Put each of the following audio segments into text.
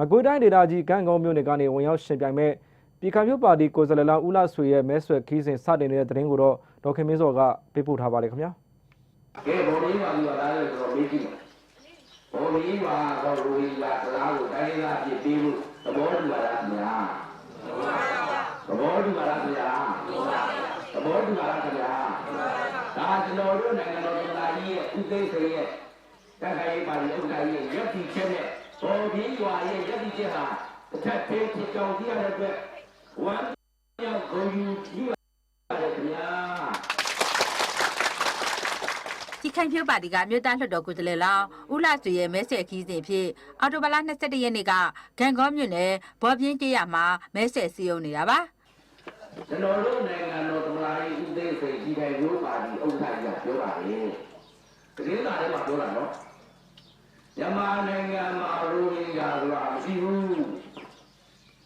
မကွေးတိုင်းဒေသကြီးကံကောင်းမြို့နယ်ကနေဝင်ရောက်ရှင်ပြိုင်မဲ့ပြည်ခိုင်မြို့ပါတီကိုယ်စားလှယ်လောင်းဦးလာဆွေရဲ့မဲဆွယ်ခီးစဉ်စတင်နေတဲ့သတင်းကိုတော့ဒေါက်ခင်မင်းစောကပေးပို့ထားပါတယ်ခင်ဗျာကဲဘော်လေးပါပြီးတော့ဒါလည်းဆိုတော့မေးကြည့်ပါဘော်လေးပါတော့လူကြီးကတရားကိုတိုင်းရင်းသားဖြစ်ပြီးလို့သဘောတူပါလားခင်ဗျာသဘောတူပါလားခင်ဗျာသဘောတူပါလားခင်ဗျာဒါကျွန်တော်တို့နိုင်ငံတော်သမ္မတကြီးရဲ့ဥသိမ်းစေရဲ့တခိုင်ပါတီဥက္ကဋ္ဌရဲ့ရပ်တည်ချက်နဲ့ ဘော်ပြီးရွာရဲ့ရပ်တည်ချက်ဟာတစ်ထပ်သေးဖြစ်ကြောင်းသိရတဲ့အတွက်ဝမ်းမြောက်ဂုဏ်ယူပြုရတယ်ခင်ဗျာဒီခိုင်ဖြိုးပါတီကမြို့သားလွှတ်တော်ကိုယ်စားလှယ်လောင်းဦးလာဆွေရဲ့မဲဆယ်ခီးစဉ်ဖြင့်အော်တိုဘလာ22ရက်နေ့ကဂန်ကောမြို့နယ်ဘော်ပြင်းတရမှာမဲဆယ်စီယုံနေတာပါကျွန်တော်တို့နိုင်ငံတော်သမ္မတကြီးဦးသိန်းစိန်ကြီးတိုင်းမျိုးပါတီဥက္ကဋ္ဌကြီးကပြောတာလေ။တကယ်သားထဲမှာပြောတာနော်။ မြန်မာနိုင်ငံမှာရိုဟင်ဂျာဆိုတာမရှိဘူး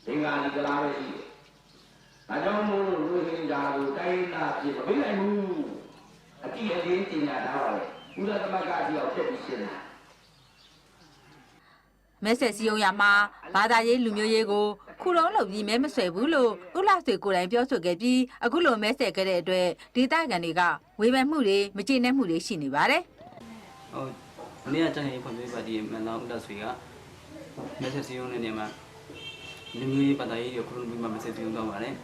။ဒီကနေ့ကလာပဲရှိတယ်။ဒါကြောင့်မို့လို့ရိုဟင်ဂျာကိုတိုင်းနာပြည်မပေးနိုင်ဘူး။အကြည့်အလေးတင်ညာထားပါလေ။ဦးဇသမဂ္ဂကြီးအောင်ဖြစ်ပြီးရှင်းတယ်မဲဆယ်စီယုံရမှာဘာသာရေးလူမျိုးရေးကိုခုလုံးလုပ်ပြီးမဲမဆွဲဘူးလို့ဦးလာဆွေကိုယ်တိုင်ပြောဆိုခဲ့ပြီးအခုလိုမဲဆယ်ခဲ့တဲ့အတွက်ဒေသခံတွေကဝေဖန်မှုတွေမကျေနပ်မှုတွေရှိနေပါတယ်ဟို မနေ့ကကြိုင်ရေးဖွံ့ဖြိုးပါတီရဲ့မန်လောင်ဦးလက်ဆွေကမက်ဆေ့စီယုံနဲ့နေမှာလူမျိုးရေးပတ်သက်ရေးကိုခရုံးပြီးမှမက်ဆေ့စီယုံတော့ပါတယ်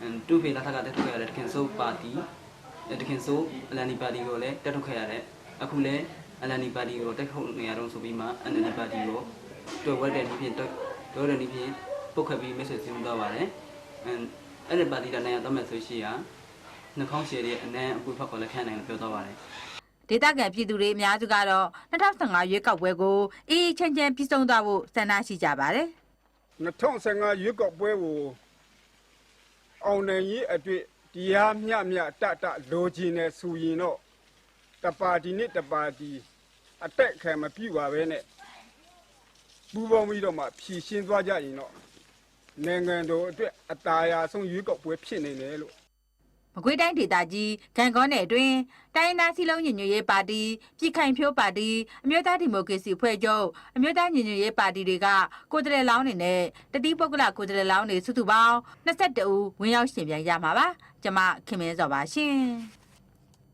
အန်တူဖေလာထကတက်ထုတ်ခဲ့ရတဲ့တခင်ဆိုးပါတီတခင်ဆိုးအလန်နီပါတီကိုလည်းတက်ထုတ်ခဲ့ရတဲ့အခုလည်းအလန်နီပါတီကိုတက်ထုတ်နေရတော့ဆိုပြီးမှအန်နီပါတီကိုတွေ့ဝဲတဲ့ဒီဖြင့်တွေ့တဲ့ဒီဖြင့်ပုတ်ခတ်ပြီးမက်ဆေ့စီယုံတော့ပါတယ်အန်အဲ့ဒီပါတီတနိုင်ရတော့မဲ့ဆိုရှိရနှာခေါင်းရှည်ရဲ့အနမ်းအပူဖက်ကိုလည်းခန့်နိုင်လို့ပြောတော့ပါတယ် ဒေသခံပြည်သူတွေအများစုကတော့2015ရွေးကောက်ပွဲကိုအေးအေးချမ်းချမ်းပြီးဆုံးသွားဖို့ဆန္ဒရှိကြပါတယ်2015ရွေးကောက်ပွဲကိုအောင်နိုင်ရေးအတွေ့တရားမျှမျှတတလိုချင်နေဆိုရင်တော့တပါတီနဲ့တပါတီအတက်ခံမပြူပါပဲနဲ့ပူပေါင်းပြီးတော့မှဖြည့်ရှင်းသွားကြရင်တော့နိုင်ငံတော်အတွက်အตาရာဆုံးရွေးကောက်ပွဲဖြစ်နေတယ်လို့ မကွေးတိုင်းဒေသကြီးဂံကောနယ်အတွင်းတိုင်းရင်းသားစီလုံးညီညွတ်ရေးပါတီပြည်ခိုင်ဖြိုးပါတီအမျိုးသားဒီမိုကရေစီဖွဲ့ချုပ်အမျိုးသားညီညွတ်ရေးပါတီတွေကကိုယ်တရလောင်းနေနဲ့တတိပုဂ္ဂလကိုယ်တရလောင်းနေစုစုပေါင်း22ဦးဝင်ရောက်ရှင်ပြိုင်ရမှာပါ ကျမခင်မင်းစောပါရှင်